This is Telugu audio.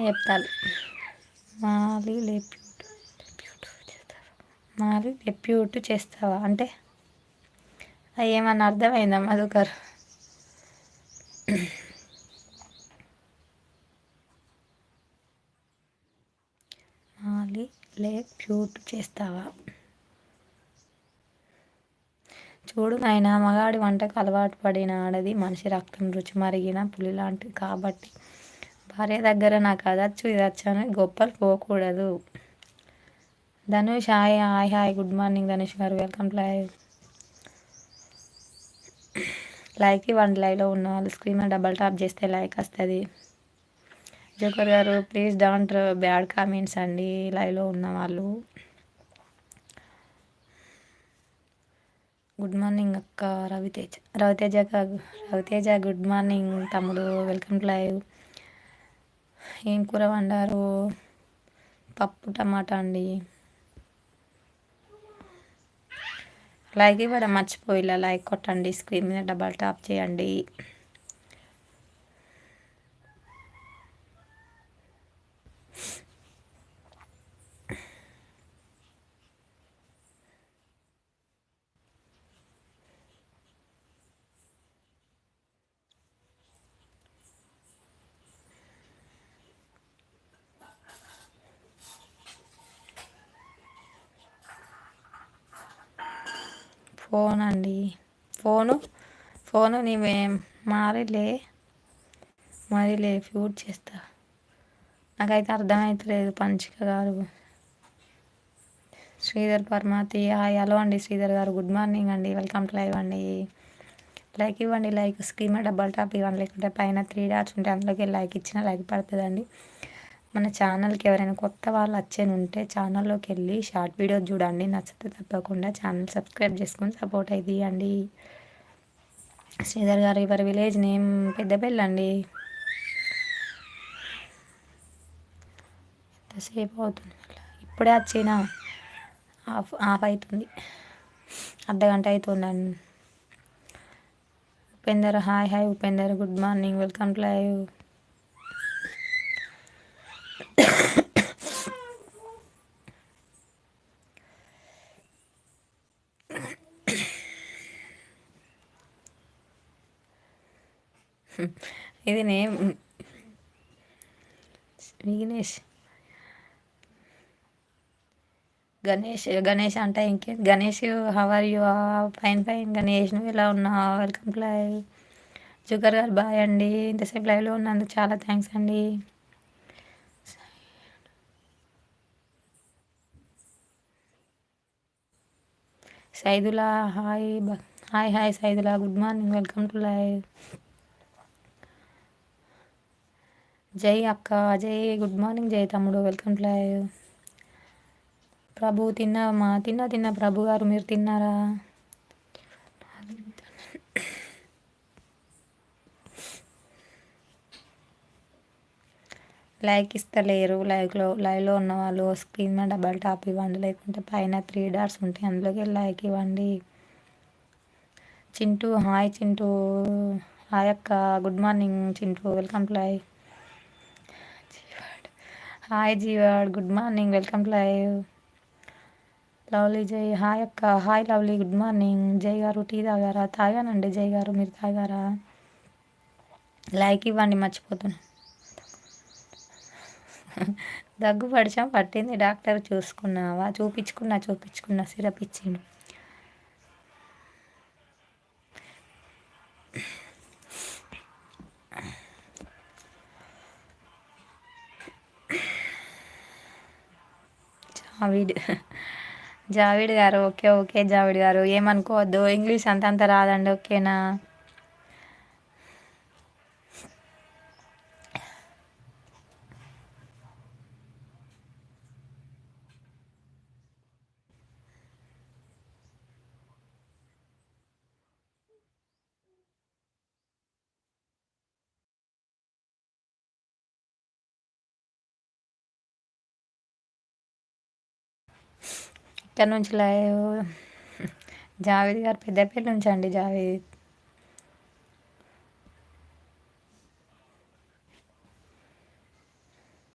చెప్తాను మాలి లెప్యూట్ మాలి లెప్యూట్ చేస్తావా? అంటే అది ఏమన్నా అర్థమైందా మధుకర్ మాలి లెప్యూట్ చేస్తావా? చూడు నాయన మగాడి వంటకు అలవాటు పడిన ఆడది మనిషి రక్తం రుచి మరిగిన పులి లాంటిది కాబట్టి భార్య దగ్గర నాకు అదచ్చు ఇదచ్చు అని గొప్పలు పోకూడదు. Dhanush hi hi hi good morning Dhanush గారు. Welcome to live. లైక్ ఇవ్వండి. లైవ్లో ఉన్న వాళ్ళు స్క్రీన్ మీద డబల్ టాప్ చేస్తే లైక్ వస్తుంది. జోకర్ గారు ప్లీజ్ డోంట్ బ్యాడ్ కామెంట్స్ అండి. లైవ్లో ఉన్న వాళ్ళు. గుడ్ మార్నింగ్ అక్క రవితేజ. రవితేజ రవితేజ గుడ్ మార్నింగ్ తమ్ముడు. Welcome to live. ఏం కూర వండారు? పప్పు టమాటా అండి. లైక్ ఇవ్వడం మర్చిపోయిలా లైక్ కొట్టండి. స్క్రీన్ మీద డబల్ టాప్ చేయండి. ఫోన్ అండి ఫోను ఫోను నీవే మారిలే మరిలే ఫ్యూట్ చేస్తా. నాకైతే అర్థమవుతలేదు పంచిక గారు. శ్రీధర్ పరమాతి హాయ్ హలో అండి శ్రీధర్ గారు. గుడ్ మార్నింగ్ అండి. వెల్కమ్ టు లైవ్ అండి. లైక్ ఇవ్వండి లైక్ స్క్రీన్ డబల్ టాప్ ఇవ్వండి. లేకుంటే పైన త్రీ డాట్స్ ఉంటే అందులోకి లైక్ ఇచ్చిన లైక్ పడుతుందండి. మన ఛానల్కి ఎవరైనా కొత్త వాళ్ళు వచ్చేది ఉంటే ఛానల్లోకి వెళ్ళి షార్ట్ వీడియో చూడండి. నచ్చితే తప్పకుండా ఛానల్ సబ్స్క్రైబ్ చేసుకొని సపోర్ట్ అయితే అండి శ్రీధర్ గారు ఎవరి విలేజ్ నేమ్ పెద్దపల్లి అండి. ఎంతసేపు అవుతుంది? ఇప్పుడే వచ్చిన ఆఫ్ ఆఫ్ అవుతుంది అర్ధగంట అవుతుందండి. Upender hi hi Upender good morning welcome to live. ఇది నేమ్ విఘ్నేష్. గణేష్ గణేష్ అంటే ఇంకే? Ganesh how are you fine fine Ganesh నువ్వు ఎలా ఉన్నావు? వెల్కమ్ లైవ్ జుగర్ గారు బాయ్ అండి. ఇంతసేపు లైవ్లో ఉన్నందుకు చాలా థ్యాంక్స్ అండి. Saidula hi hi hi Saidula good morning welcome to live. జై అక్క జై గుడ్ మార్నింగ్ జై తమ్ముడు వెల్కమ్ టు లైవ్. ప్రభు తిన్నామా తిన్నా తిన్నా ప్రభు గారు మీరు తిన్నారా? లైక్ ఇస్తలేరు. లైక్లో లైవ్లో ఉన్న వాళ్ళు స్క్రీన్ మీద డబల్ టాప్ ఇవ్వండి. లేకుంటే పైన త్రీ డాట్స్ ఉంటాయి. అందులోకి లైక్ ఇవ్వండి. చింటూ హాయ్ చింటూ. హాయ్ అక్క. Good morning Chintu. Welcome to live. Hi జీవాడ్. Good morning. Welcome to live. Lovely Jai. Hi అక్క. Hi lovely. Good morning. Jai గారు టీ తాగారా? తాగానండి. జై గారు మీరు తాగారా? లైక్ ఇవ్వండి. మర్చిపోతున్నాను దగ్గు పడిచాం పట్టింది. డాక్టర్ చూసుకున్నావా? చూపించుకున్నా చూపించుకున్నా సిరప్ ఇచ్చిండు. జావిడ్. జావిడ్ గారు ఓకే ఓకే జావిడ్ గారు. ఏమనుకోవద్దు. ఇంగ్లీష్ అంత అంత రాదండి ఓకేనా? ఇక్కడ నుంచి లైవ్ జావేద్ గారు పెద్దపల్లి నుంచి అండి జావేద్.